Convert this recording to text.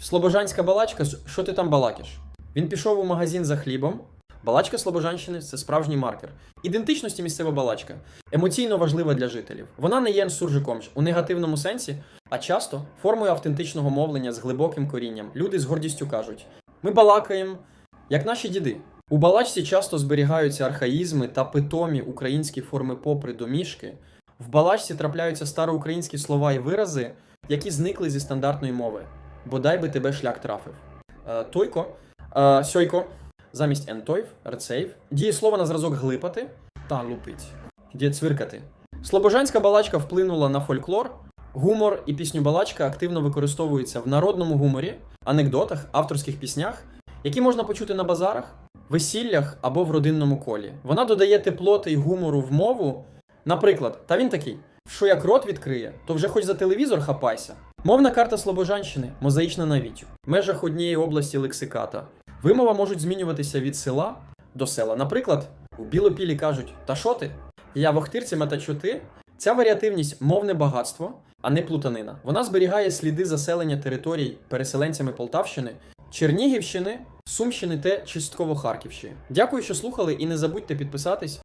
Слобожанська балачка, що ти там балакиш? Він пішов у магазин за хлібом. Балачка Слобожанщини це справжній маркер. Ідентичності місцева балачка емоційно важлива для жителів. Вона не є суржиком у негативному сенсі, а часто формою автентичного мовлення з глибоким корінням. Люди з гордістю кажуть: ми балакаємо, як наші діди. У балачці часто зберігаються архаїзми та питомі українські форми попри домішки. В балачці трапляються староукраїнські слова і вирази, які зникли зі стандартної мови. Бодай би тебе шлях трафив. Е, тойко, е, сьойко, замість ентойв, рецейв, дієслово на зразок глипати та лупить. Дє цвиркати. Слобожанська балачка вплинула на фольклор. Гумор і пісню балачка активно використовуються в народному гуморі, анекдотах, авторських піснях, які можна почути на базарах, весіллях або в родинному колі. Вона додає теплоти й гумору в мову. Наприклад, та він такий: що як рот відкриє, то вже хоч за телевізор хапайся. Мовна карта Слобожанщини мозаїчна навіть. В межах однієї області лексиката. Вимова можуть змінюватися від села до села. Наприклад, у Білопілі кажуть: Та що ти? Я в Охтирці метачу ти. Ця варіативність мовне багатство, а не плутанина. Вона зберігає сліди заселення територій переселенцями Полтавщини, Чернігівщини, Сумщини та частково Харківщини. Дякую, що слухали, і не забудьте підписатись